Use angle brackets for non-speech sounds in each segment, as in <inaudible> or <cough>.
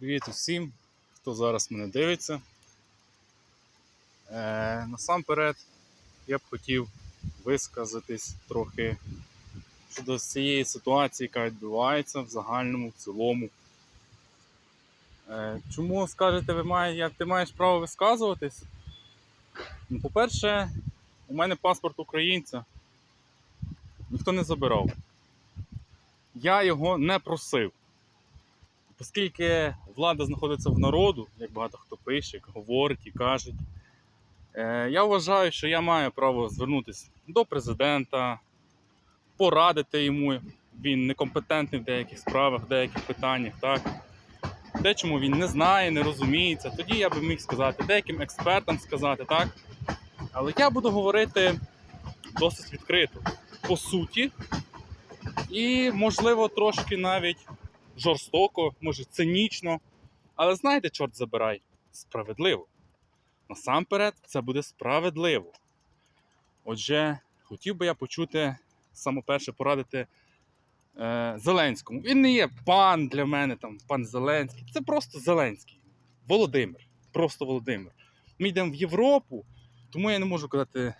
Привіт усім, хто зараз мене дивиться. Е, насамперед я б хотів висказатись трохи щодо цієї ситуації, яка відбувається в загальному, в цілому. Е, чому скажете, ви має, як ти маєш право висказуватись? Ну, по-перше, у мене паспорт українця. Ніхто не забирав. Я його не просив. Оскільки влада знаходиться в народу, як багато хто пише, говорить і каже, е, я вважаю, що я маю право звернутися до президента, порадити йому. Він некомпетентний в деяких справах, в деяких питаннях, так? Дечому він не знає, не розуміється. Тоді я би міг сказати, деяким експертам сказати, так? Але я буду говорити досить відкрито, по суті, і, можливо, трошки навіть жорстоко, може цинічно. Але знаєте, чорт забирай, справедливо. Насамперед, це буде справедливо. Отже, хотів би я почути саме перше порадити е, Зеленському. Він не є пан для мене, там, пан Зеленський. Це просто Зеленський. Володимир. Просто Володимир. Ми йдемо в Європу, тому я не можу казати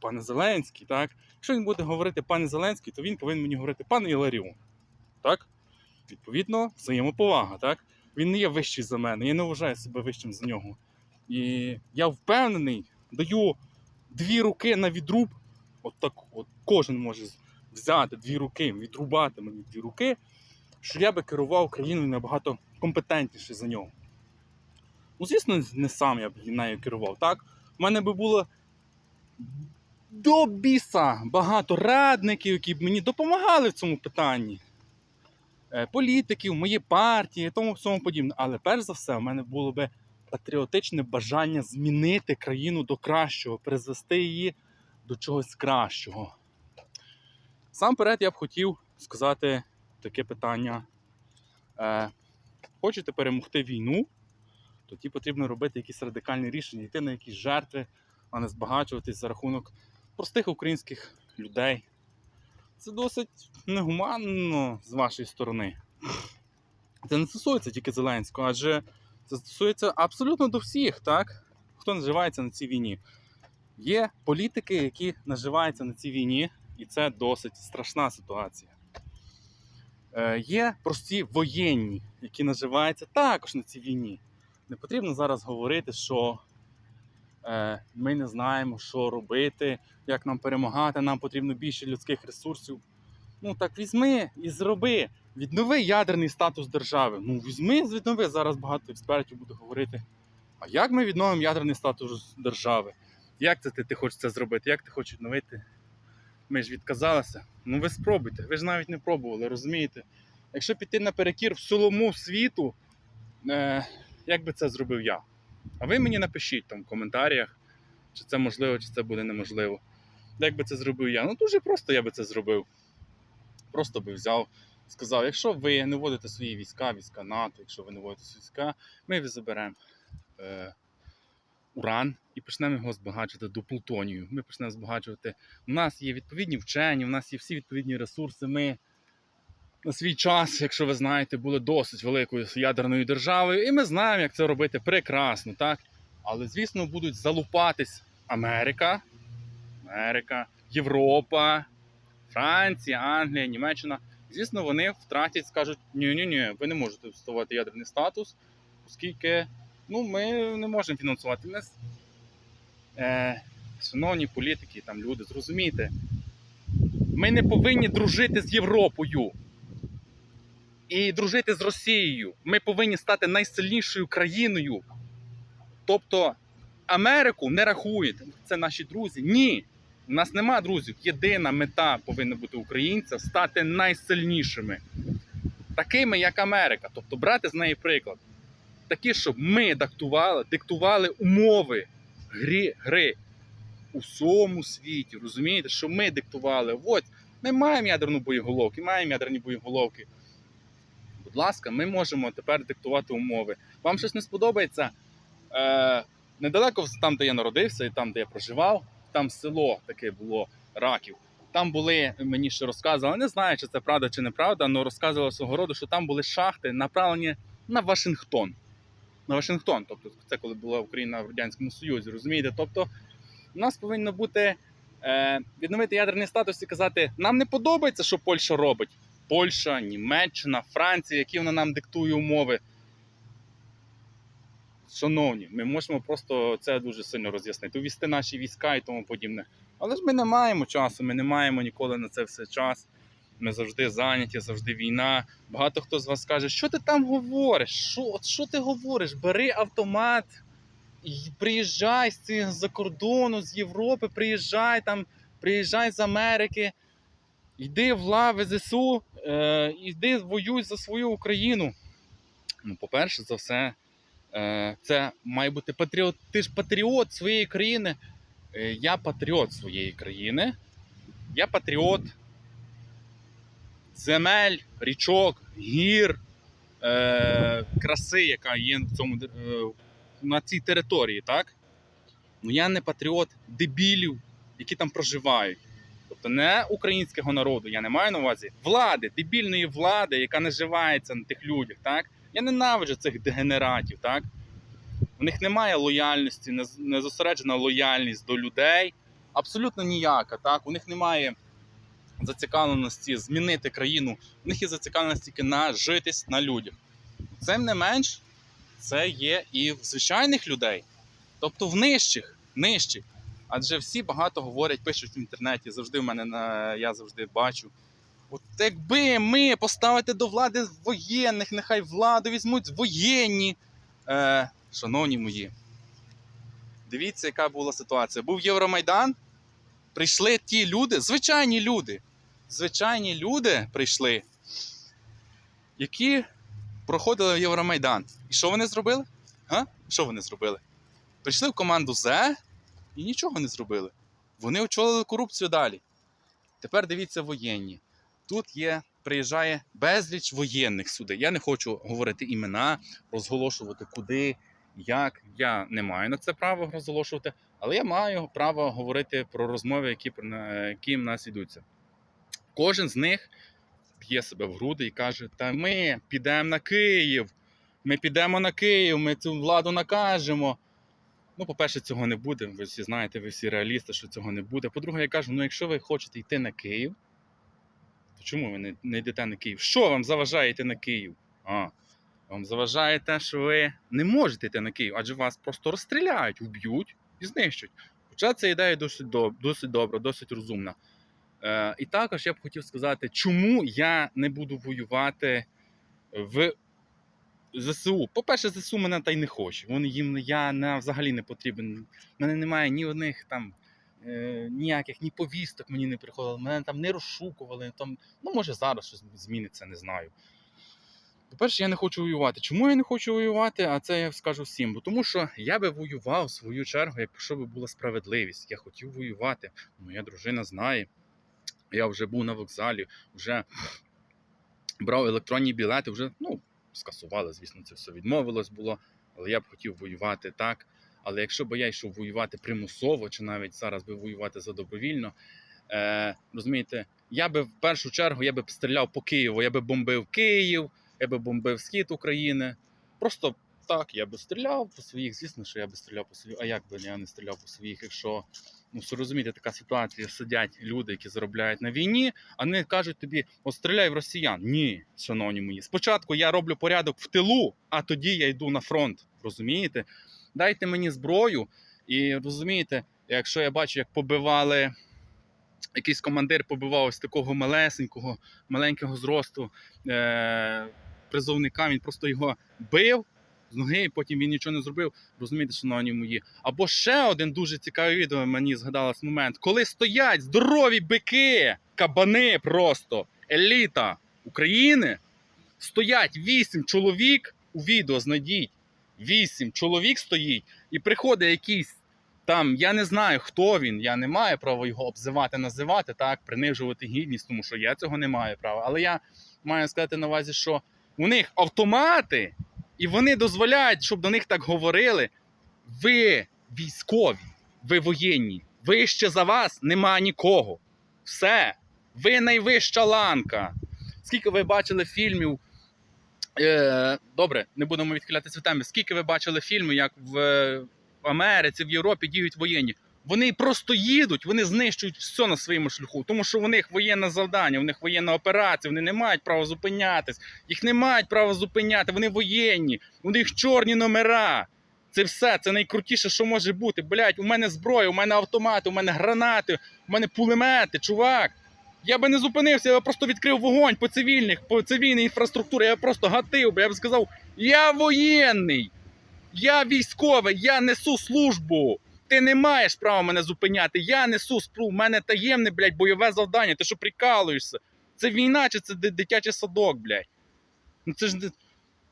пане Зеленський. Так? Якщо він буде говорити пане Зеленський, то він повинен мені говорити пане Іларіон. Так? Відповідно, взаємоповага, так? Він не є вищий за мене, я не вважаю себе вищим за нього. І я впевнений, даю дві руки на відруб. От так, от кожен може взяти дві руки, відрубати мені дві руки, що я би керував країною набагато компетентніше за нього. Ну, звісно, не сам я б нею керував, так? У мене би було до біса багато радників, які б мені допомагали в цьому питанні політиків, мої партії, тому всьому подібне. Але перш за все, в мене було би патріотичне бажання змінити країну до кращого, призвести її до чогось кращого. Сам перед я б хотів сказати таке питання. Е, хочете перемогти війну, тоді потрібно робити якісь радикальні рішення, йти на якісь жертви, а не збагачуватись за рахунок простих українських людей. Це досить негуманно з вашої сторони. Це не стосується тільки Зеленського, адже це стосується абсолютно до всіх, так? Хто наживається на цій війні. Є політики, які наживаються на цій війні, і це досить страшна ситуація. Е, є прості воєнні, які наживаються також на цій війні. Не потрібно зараз говорити, що ми не знаємо, що робити, як нам перемагати, нам потрібно більше людських ресурсів. Ну так візьми і зроби. Віднови ядерний статус держави. Ну візьми, віднови. Зараз багато експертів буде говорити. А як ми відновимо ядерний статус держави? Як це ти, ти хочеш це зробити? Як ти хочеш відновити? Ми ж відказалися. Ну ви спробуйте, ви ж навіть не пробували, розумієте? Якщо піти наперекір всьому світу, е, як би це зробив я? А ви мені напишіть там в коментарях, чи це можливо, чи це буде неможливо. Як би це зробив я? Ну дуже просто я би це зробив. Просто би взяв, сказав, якщо ви не вводите свої війська, війська НАТО, якщо ви не вводите свої війська, ми заберемо е, уран і почнемо його збагачувати до плутонію. Ми почнемо збагачувати. У нас є відповідні вчені, у нас є всі відповідні ресурси. Ми на свій час, якщо ви знаєте, були досить великою ядерною державою, і ми знаємо, як це робити прекрасно, так? Але, звісно, будуть залупатись Америка, Америка, Європа, Франція, Англія, Німеччина. Звісно, вони втратять, скажуть, ні-ні-ні, ви не можете вставати ядерний статус, оскільки ну, ми не можемо фінансувати. Нас, е, шановні політики, там люди, зрозумійте, ми не повинні дружити з Європою і дружити з Росією. Ми повинні стати найсильнішою країною. Тобто Америку не рахують, це наші друзі. Ні. У нас нема друзів. Єдина мета повинна бути українця стати найсильнішими, такими, як Америка. Тобто брати з неї приклад. Такі, щоб ми диктували, диктували умови гри, гри у всьому світі. Розумієте, що ми диктували. От, ми маємо ядерну боєголовку, маємо ядерні боєголовки. Будь ласка, ми можемо тепер диктувати умови. Вам щось не сподобається? Е, недалеко там, де я народився, і там, де я проживав, там село таке було раків. Там були, мені ще розказували, не знаю, чи це правда чи неправда, але розказували свого роду, що там були шахти, направлені на Вашингтон. На Вашингтон. Тобто, це коли була Україна в Радянському Союзі, розумієте? Тобто, у нас повинно бути е, відновити ядерний статус і казати: нам не подобається, що Польща робить. Польща, Німеччина, Франція, які вона нам диктує умови. Шановні, ми можемо просто це дуже сильно роз'яснити, увести наші війська і тому подібне. Але ж ми не маємо часу, ми не маємо ніколи на це все час. Ми завжди зайняті, завжди війна. Багато хто з вас скаже, що ти там говориш? Що, що ти говориш? Бери автомат і приїжджай з ці- з-за кордону, з Європи, приїжджай там, приїжджай з Америки, йди в лави ЗСУ, е, йди воюй за свою Україну. Ну, по-перше, за все, е, це має бути патріот. Ти ж патріот своєї країни. Е, я патріот своєї країни. Я патріот земель, річок, гір, е, краси, яка є в цьому, е, на цій території, так? Ну я не патріот дебілів, які там проживають. Тобто не українського народу, я не маю на увазі влади, дебільної влади, яка наживається на тих людях, так? Я ненавиджу цих дегенератів, так? У них немає лояльності, не зосереджена лояльність до людей. Абсолютно ніяка, так? У них немає зацікавленості змінити країну. У них є зацікавленість тільки на житись на людях. Тим не менш, це є і в звичайних людей, тобто в нижчих, нижчих. Адже всі багато говорять, пишуть в інтернеті, завжди в мене на я завжди бачу. От якби ми поставити до влади воєнних, нехай владу візьмуть воєнні. Е, шановні мої, дивіться, яка була ситуація. Був Євромайдан, прийшли ті люди, звичайні люди, звичайні люди прийшли, які проходили Євромайдан. І що вони зробили? Га? Що вони зробили? Прийшли в команду Зе і нічого не зробили. Вони очолили корупцію далі. Тепер дивіться воєнні. Тут є, приїжджає безліч воєнних сюди. Я не хочу говорити імена, розголошувати куди, як. Я не маю на це право розголошувати, але я маю право говорити про розмови, які, які в нас йдуться. Кожен з них б'є себе в груди і каже: Та ми підемо на Київ, ми підемо на Київ, ми цю владу накажемо. Ну, по-перше, цього не буде. Ви всі знаєте, ви всі реалісти, що цього не буде. По-друге, я кажу: ну, якщо ви хочете йти на Київ, то чому ви не, не йдете на Київ? Що вам заважає йти на Київ? А, вам заважає те, що ви не можете йти на Київ, адже вас просто розстріляють, уб'ють і знищать. Хоча ця ідея досить, доб- досить добра, досить розумна. Е, і також я б хотів сказати, чому я не буду воювати в ЗСУ. По-перше, ЗСУ мене та й не хоче. Вони їм я не, взагалі не потрібен. У мене немає ні одних там е, ніяких, ні повісток мені не приходило, мене там не розшукували. Там, ну, може, зараз щось зміниться, не знаю. По-перше, я не хочу воювати. Чому я не хочу воювати? А це я скажу всім. Бо тому що я би воював в свою чергу, якщо б була справедливість. Я хотів воювати. Моя дружина знає. Я вже був на вокзалі, вже брав електронні білети, вже ну, скасували, звісно, це все відмовилось було. Але я б хотів воювати так. Але якщо б я йшов воювати примусово, чи навіть зараз би воювати задобровільно, е, розумієте, я би в першу чергу я би стріляв по Києву, я би бомбив Київ, я би бомбив схід України. Просто так, я би стріляв по своїх, звісно, що я би стріляв по своїх. А як би я не стріляв по своїх, якщо ну що розумієте, така ситуація, сидять люди, які заробляють на війні, а вони кажуть тобі, от стріляй в росіян. Ні, шановні мої. Спочатку я роблю порядок в тилу, а тоді я йду на фронт. Розумієте? Дайте мені зброю, і розумієте, якщо я бачу, як побивали. Якийсь командир побивав ось такого малесенького, маленького зросту е- призовника, він просто його бив з ноги, і потім він нічого не зробив. Розумієте, шановні мої. Або ще один дуже цікавий відео мені згадалось момент, коли стоять здорові бики, кабани просто, еліта України, стоять вісім чоловік у відео знайдіть. Вісім чоловік стоїть, і приходить якийсь там, я не знаю, хто він, я не маю права його обзивати, називати, так, принижувати гідність, тому що я цього не маю права. Але я маю сказати на увазі, що у них автомати, і вони дозволяють, щоб до них так говорили. Ви військові, ви воєнні, вище за вас нема нікого. Все, ви найвища ланка. Скільки ви бачили фільмів Е, добре, не будемо відхилятися від теми. Скільки ви бачили фільмів, як в е, Америці, в Європі діють воєнні? Вони просто їдуть, вони знищують все на своєму шляху, тому що у них воєнне завдання, у них воєнна операція, вони не мають права зупинятись, їх не мають права зупиняти, вони воєнні, у них чорні номера. Це все, це найкрутіше, що може бути. Блять, у мене зброя, у мене автомати, у мене гранати, у мене пулемети, чувак. Я би не зупинився, я б просто відкрив вогонь по цивільних, по цивільній інфраструктурі. Я б просто гатив би. Я б сказав: я воєнний, я військовий, я несу службу. Ти не маєш права мене зупиняти. Я несу спру. У мене таємне, блядь, бойове завдання. Ти що прикалуєшся? Це війна чи це дитячий садок, блядь? Ну це ж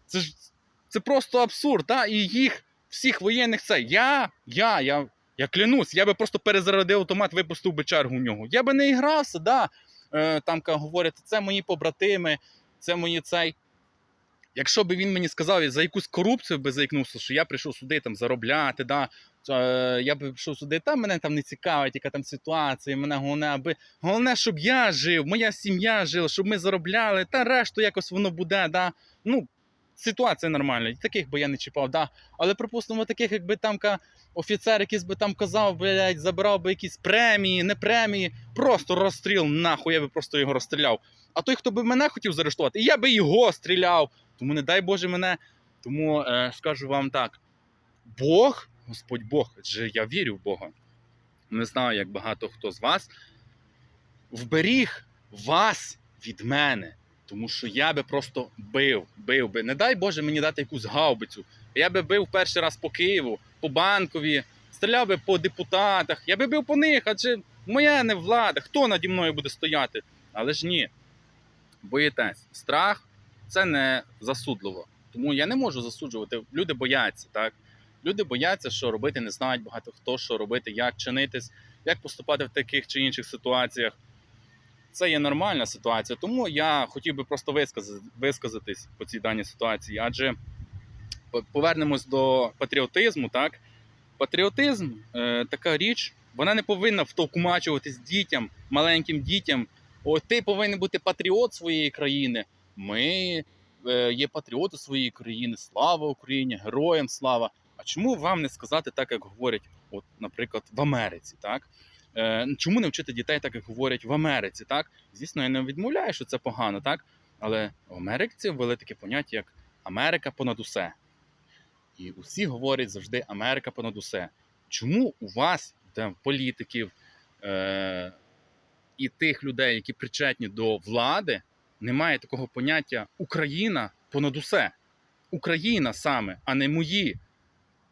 це ж це просто абсурд, та? І їх всіх воєнних це. Я, я, я, я клянусь, я би просто перезарядив автомат, випустив би чергу в нього. Я би не грався, да. Е, там говорять, це мої побратими, це мої цей. Якщо б він мені сказав за якусь корупцію би заікнувся, що я прийшов сюди там заробляти, да, е, я би прийшов сюди, там мене там не цікавить, яка там ситуація, мене головне, аби головне, щоб я жив, моя сім'я жила, щоб ми заробляли, та решту якось воно буде. Да. Ну, ситуація нормальна, таких би я не чіпав, да. Але припустимо, таких, якби там офіцер якийсь би там казав, блядь, забирав би якісь премії, не премії, просто розстріл, нахуй, я би просто його розстріляв. А той, хто би мене хотів заарештувати, я би його стріляв. Тому не дай Боже мене. Тому е, скажу вам так: Бог, Господь Бог, адже я вірю в Бога. Не знаю, як багато хто з вас вберіг вас від мене. Тому що я би просто бив, бив би. Не дай Боже мені дати якусь гаубицю. Я би бив перший раз по Києву, по банкові, стріляв би по депутатах, я би бив по них, адже моя не влада, хто наді мною буде стояти? Але ж ні. Боїтесь. Страх це не засудливо. Тому я не можу засуджувати. Люди бояться, так? Люди бояться, що робити не знають багато хто, що робити, як чинитись, як поступати в таких чи інших ситуаціях. Це є нормальна ситуація. Тому я хотів би просто висказати, висказатись по цій даній ситуації. Адже повернемось до патріотизму, так? Патріотизм е, така річ, вона не повинна втовкумачуватись дітям, маленьким дітям. О, ти повинен бути патріот своєї країни. Ми е, є патріоти своєї країни. Слава Україні, героям слава. А чому вам не сказати так, як говорять, от, наприклад, в Америці, так? Е, чому не вчити дітей так, як говорять в Америці, так? Звісно, я не відмовляю, що це погано, так? Але в Америці ввели таке поняття, як Америка понад усе. І усі говорять завжди Америка понад усе. Чому у вас, там, політиків е- і тих людей, які причетні до влади, немає такого поняття Україна понад усе? Україна саме, а не мої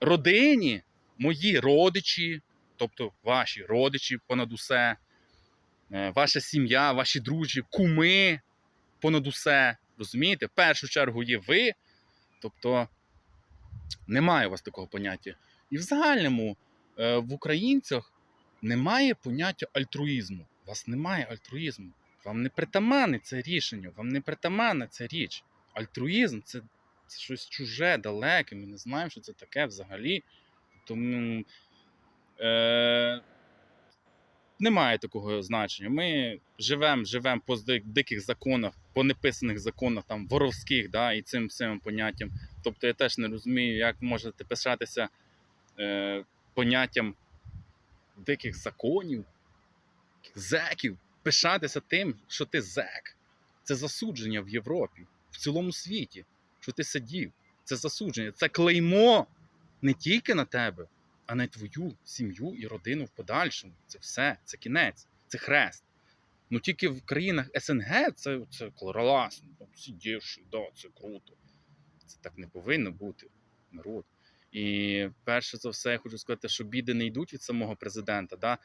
родині, мої родичі, тобто ваші родичі понад усе, е, ваша сім'я, ваші друзі, куми понад усе. Розумієте? В першу чергу є ви. Тобто немає у вас такого поняття. І в загальному е, в українцях немає поняття альтруїзму. У вас немає альтруїзму. Вам не притаманне це рішення, вам не притаманна ця річ. Альтруїзм це, це щось чуже, далеке. Ми не знаємо, що це таке взагалі. Тому е, немає такого значення. Ми живемо живем по диких законах, по неписаних законах, там, воровських, да, і цим всім поняттям. Тобто я теж не розумію, як можете пишатися е, поняттям диких законів, зеків, пишатися тим, що ти зек. Це засудження в Європі, в цілому світі, що ти сидів. Це засудження, це клеймо не тільки на тебе, а на твою сім'ю і родину в подальшому. Це все, це кінець, це хрест. Ну тільки в країнах СНГ це, це класно, сидівши, да, це круто. Це так не повинно бути, народ. І перше за все, я хочу сказати, що біди не йдуть від самого президента. Да?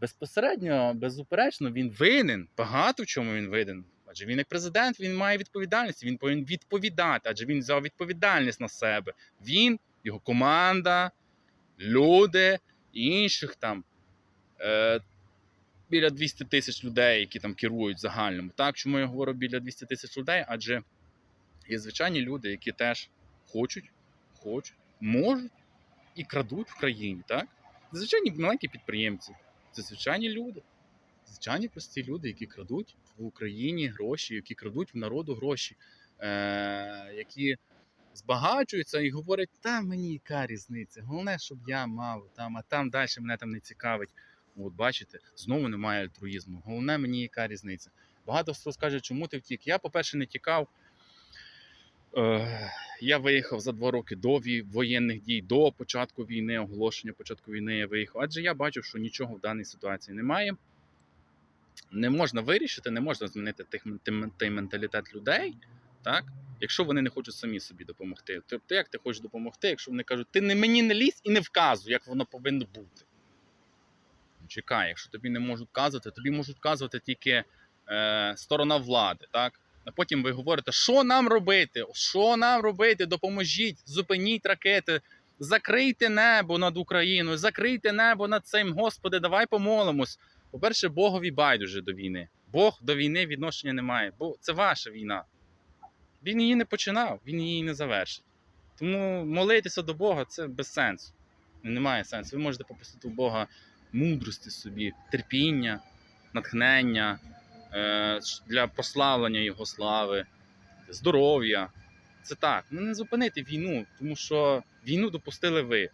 Безпосередньо, безуперечно, він винен. Багато в чому він винен. Адже він як президент, він має відповідальність, він повинен відповідати, адже він взяв відповідальність на себе. Він, його команда, люди, інших там е, біля 200 тисяч людей, які там керують загальному. Так, чому я говорю біля 200 тисяч людей? Адже є звичайні люди, які теж хочуть, хочуть, можуть і крадуть в країні. Так? Звичайні маленькі підприємці, це звичайні люди. Звичайні прості люди, які крадуть в Україні гроші, які крадуть в народу гроші. е, які збагачуються і говорять, та мені яка різниця, головне, щоб я мав там, а там далі мене там не цікавить. От бачите, знову немає альтруїзму. Головне мені яка різниця. Багато хто скаже, чому ти втік. Я, по-перше, не тікав. Е, я виїхав за два роки до воєнних дій, до початку війни, оголошення початку війни я виїхав. Адже я бачив, що нічого в даній ситуації немає. Не можна вирішити, не можна змінити тих, той менталітет людей, так? якщо вони не хочуть самі собі допомогти. Тобто, як ти хочеш допомогти, якщо вони кажуть, ти не мені не лізь і не вказуй, як воно повинно бути. Ну, Чекай, якщо тобі не можуть вказувати, тобі можуть вказувати тільки е, сторона влади, так? А потім ви говорите, що нам робити? Що нам робити? Допоможіть, зупиніть ракети, закрийте небо над Україною, закрийте небо над цим. Господи, давай помолимось. По-перше, Богові байдуже до війни. Бог до війни відношення не має, бо це ваша війна. Він її не починав, він її не завершить. Тому молитися до Бога це без сенсу. Немає сенсу. Ви можете попросити у Бога мудрості собі, терпіння, натхнення для прославлення Його слави, здоров'я. Це так. Ну не зупинити війну, тому що війну допустили ви.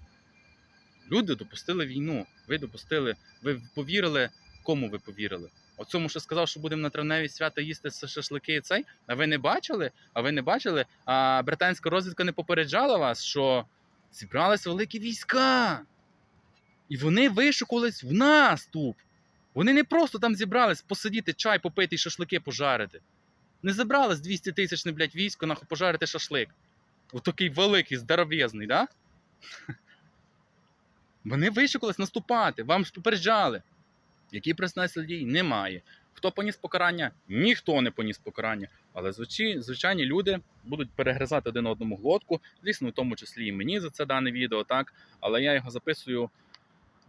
Люди допустили війну. Ви допустили, ви повірили, кому ви повірили? Оцьому, що сказав, що будемо на травневі свята їсти шашлики цей. А ви не бачили? А ви не бачили? А британська розвідка не попереджала вас, що зібрались великі війська. І вони вишукувались в наступ. Вони не просто там зібрались посидіти, чай попити і шашлики пожарити. Не зібрались 200 тисяч блядь, військо нахуй пожарити шашлик. Отакий великий, здоров'язний, да? <laughs> Вони вишукувались наступати, вам попереджали. Які приснесли дії? Немає. Хто поніс покарання? Ніхто не поніс покарання. Але звичай- звичайні люди будуть перегризати один одному глотку. Звісно, в тому числі і мені за це дане відео, так. Але я його записую.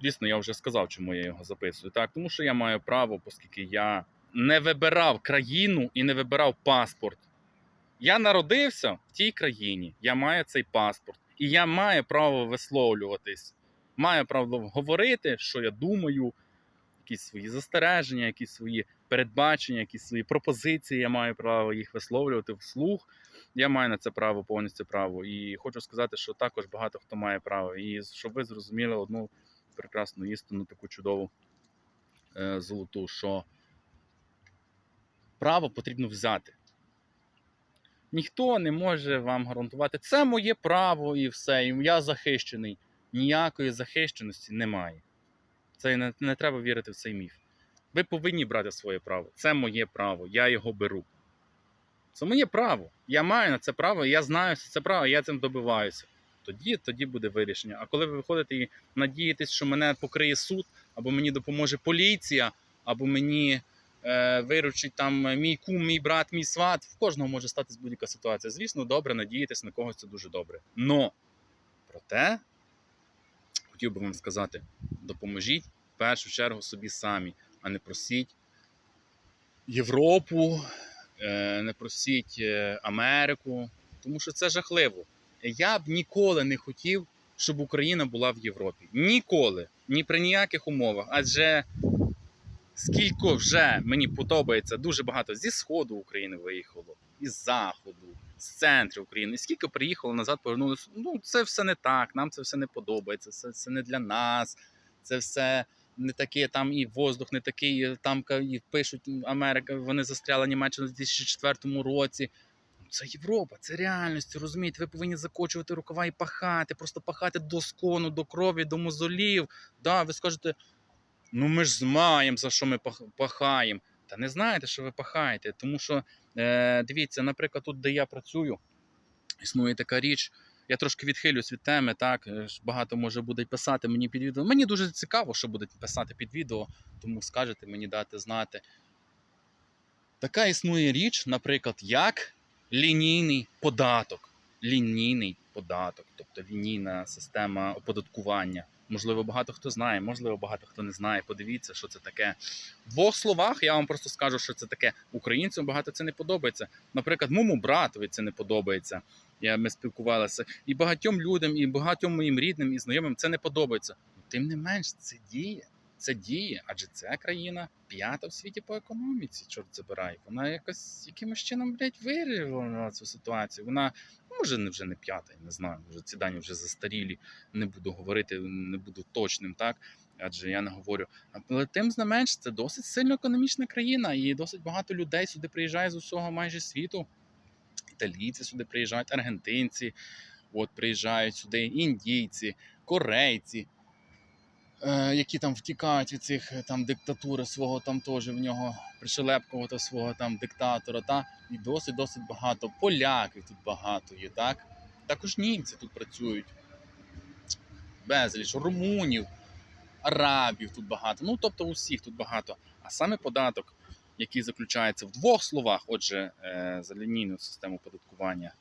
Дійсно, я вже сказав, чому я його записую. Так, тому що я маю право, оскільки я не вибирав країну і не вибирав паспорт. Я народився в тій країні, я маю цей паспорт, і я маю право висловлюватись. Маю право говорити, що я думаю, якісь свої застереження, якісь свої передбачення, якісь свої пропозиції. Я маю право їх висловлювати вслух. Я маю на це право, повністю право. І хочу сказати, що також багато хто має право. І щоб ви зрозуміли одну прекрасну істину, таку чудову е, золоту, що право потрібно взяти. Ніхто не може вам гарантувати, це моє право і все, і я захищений. Ніякої захищеності немає. Це не, не треба вірити в цей міф. Ви повинні брати своє право. Це моє право, я його беру. Це моє право. Я маю на це право, я знаю, що це право, я цим добиваюся. Тоді, тоді буде вирішення. А коли ви виходите і надієтесь, що мене покриє суд, або мені допоможе поліція, або мені е, виручить там мій кум, мій брат, мій сват, в кожного може статись будь-яка ситуація. Звісно, добре, надіятись на когось це дуже добре. Но проте хотів би вам сказати: допоможіть в першу чергу собі самі, а не просіть Європу, е, не просіть е, Америку, тому що це жахливо. Я б ніколи не хотів, щоб Україна була в Європі. Ніколи, ні при ніяких умовах. Адже скільки вже мені подобається, дуже багато зі сходу України виїхало, із заходу, з центру України. Скільки приїхало назад, повернулося. Ну, це все не так, нам це все не подобається, це все не для нас, це все не таке, там і воздух не такий, там і пишуть Америка, вони застряли Німеччину в 2004 році. Це Європа, це реальність, розумієте? Ви повинні закочувати рукава і пахати, просто пахати до скону, до крові, до мозолів. Да, ви скажете, ну ми ж знаємо, за що ми пахаємо. Та не знаєте, що ви пахаєте. Тому що, е, дивіться, наприклад, тут, де я працюю, існує така річ. Я трошки відхилюсь від теми, так е, багато може будуть писати мені під відео. Мені дуже цікаво, що будуть писати під відео, тому скажете мені дати знати. Така існує річ, наприклад, як лінійний податок. Лінійний податок, тобто лінійна система оподаткування. Можливо, багато хто знає, можливо, багато хто не знає. Подивіться, що це таке. В двох словах я вам просто скажу, що це таке. Українцям багато це не подобається. Наприклад, моєму братові це не подобається. Я, ми спілкувалися. І багатьом людям, і багатьом моїм рідним і знайомим це не подобається. Тим не менш, це діє. Це діє, адже ця країна п'ята в світі по економіці, чорт забирай. Вона якось якимось чином, блядь, вирішила цю ситуацію. Вона може не вже не п'ята, я не знаю. Може ці дані вже застарілі. Не буду говорити, не буду точним, так адже я не говорю. Але тим не менш, це досить сильно економічна країна, і досить багато людей сюди приїжджає з усього майже світу. Італійці сюди приїжджають, аргентинці, от приїжджають сюди, індійці, корейці, які там втікають від цих е, там диктатури свого там теж в нього пришелепкового свого там диктатора. Та і досить досить багато. Поляків тут багато є, так? Також німці тут працюють. Безліч, румунів, арабів тут багато. Ну, тобто усіх тут багато. А саме податок, який заключається в двох словах, отже, е, за лінійну систему податкування.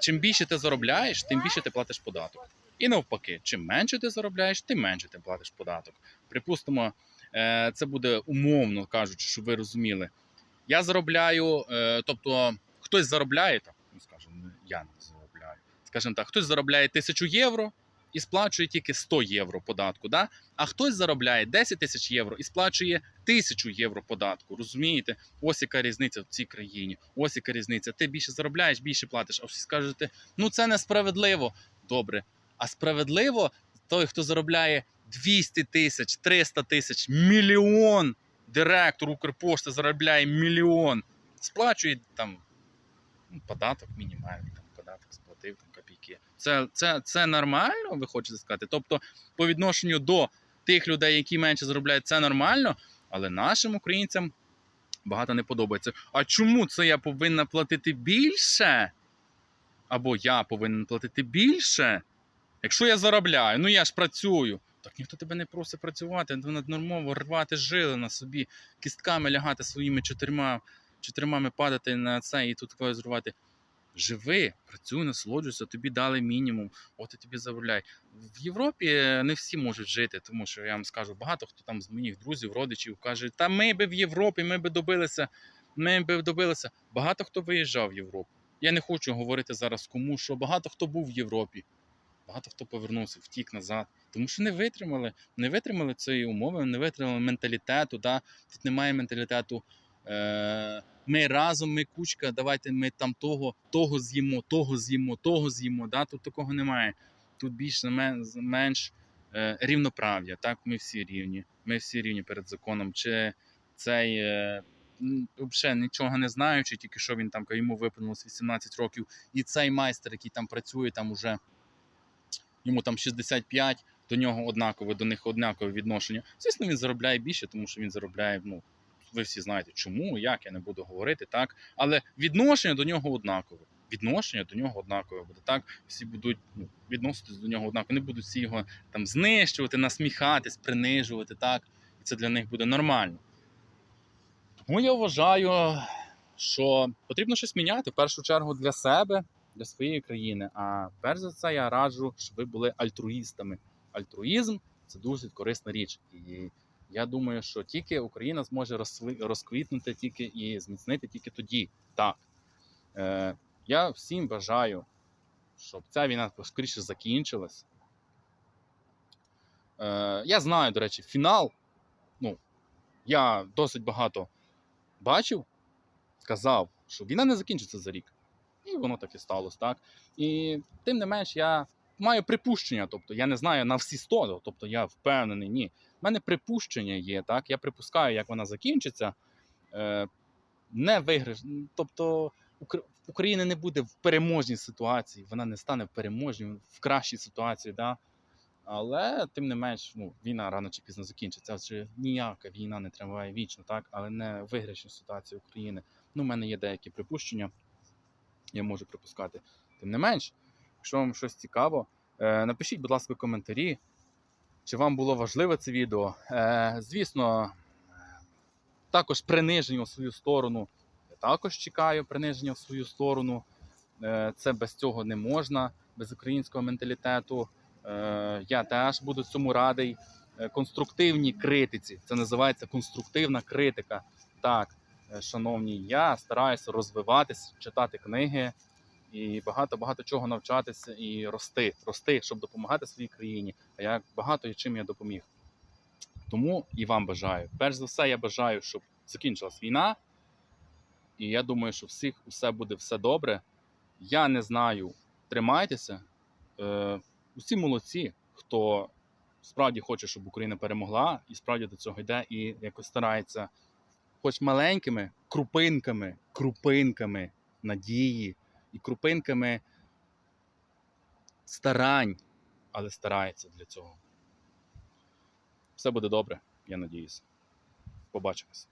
Чим більше ти заробляєш, тим більше ти платиш податок. І навпаки, чим менше ти заробляєш, тим менше ти платиш податок. Припустимо, е, це буде умовно кажучи, щоб ви розуміли. Я заробляю, е, тобто хтось заробляє, так, ну скажімо, я не заробляю. Скажімо так, хтось заробляє тисячу євро і сплачує тільки 100 євро податку. Да? А хтось заробляє 10 тисяч євро і сплачує тисячу євро податку. Розумієте? Ось яка різниця в цій країні. Ось яка різниця. Ти більше заробляєш, більше платиш. А всі скажете, ну це несправедливо. Добре. А справедливо той, хто заробляє 200 тисяч, 300 тисяч, мільйон. Директор Укрпошти заробляє мільйон. Сплачує там ну, податок мінімальний, там податок сплатив там копійки. Це, це, це нормально, ви хочете сказати? Тобто, по відношенню до тих людей, які менше заробляють, це нормально, але нашим українцям багато не подобається. А чому це я повинна платити більше? Або я повинен платити більше? Якщо я заробляю, ну я ж працюю. Так ніхто тебе не просить працювати, над нормово рвати жили на собі, кістками лягати своїми чотирма, чотирмами падати на це і тут такое зрувати. Живи, працюй, насолоджуйся, тобі дали мінімум, от і тобі заробляй. В Європі не всі можуть жити, тому що я вам скажу, багато хто там з моїх друзів, родичів каже, та ми би в Європі, ми би добилися, ми би добилися. Багато хто виїжджав в Європу. Я не хочу говорити зараз кому, що багато хто був в Європі. Багато хто повернувся, втік назад, тому що не витримали, не витримали цієї умови, не витримали менталітету. Да? Тут немає менталітету. Е- ми разом, ми кучка, давайте ми там того, того з'їмо, того з'їмо, того з'їмо. Да? Тут такого немає. Тут більш менш е, рівноправ'я. Так, ми всі рівні. Ми всі рівні перед законом. Чи цей е, взагалі нічого не знаючи, тільки що він там йому виповнилось 18 років, і цей майстер, який там працює, там уже йому там 65, до нього однакове, до них однакове відношення. Звісно, він заробляє більше, тому що він заробляє, ну, ви всі знаєте, чому, як, я не буду говорити, так. Але відношення до нього однакове. Відношення до нього однакове буде так. Всі будуть ну, відноситись до нього однаково. Не будуть всі його там знищувати, насміхатись, принижувати, так. І це для них буде нормально. Тому я вважаю, що потрібно щось міняти в першу чергу для себе, для своєї країни. А перш за це я раджу, щоб ви були альтруїстами. Альтруїзм це дуже корисна річ. І я думаю, що тільки Україна зможе розквітнути тільки і зміцнити тільки тоді. Так. Е, я всім бажаю, щоб ця війна скоріше закінчилась. Е, я знаю, до речі, фінал. Ну, я досить багато бачив, сказав, що війна не закінчиться за рік. І воно так і сталося, так? І тим не менш, я маю припущення, тобто я не знаю на всі 100, тобто я впевнений, ні. У мене припущення є, так? Я припускаю, як вона закінчиться. Е, не виграш. Тобто Укра- Україна не буде в переможній ситуації, вона не стане в переможній, в кращій ситуації, да? але тим не менш, ну, війна рано чи пізно закінчиться. Адже ніяка війна не триває вічно, так? але не виграшні ситуації України. Ну, у мене є деякі припущення, я можу припускати. Тим не менш, якщо вам щось цікаво, е, напишіть, будь ласка, коментарі, чи вам було важливе це відео. Е, звісно, також приниження в свою сторону. Я також чекаю приниження в свою сторону. Е, Це без цього не можна, без українського менталітету. Я теж буду цьому радий. Конструктивній критиці. Це називається конструктивна критика. Так, шановні, я стараюся розвиватись, читати книги і багато-багато чого навчатися і рости, рости, щоб допомагати своїй країні. А як багато чим я допоміг. Тому і вам бажаю. Перш за все, я бажаю, щоб закінчилась війна. І я думаю, що всіх усе буде все добре. Я не знаю, тримайтеся. Е, усі молодці, хто справді хоче, щоб Україна перемогла, і справді до цього йде, і якось старається, хоч маленькими крупинками, крупинками надії і крупинками старань, але старається для цього. Все буде добре, я надіюся. Побачимось.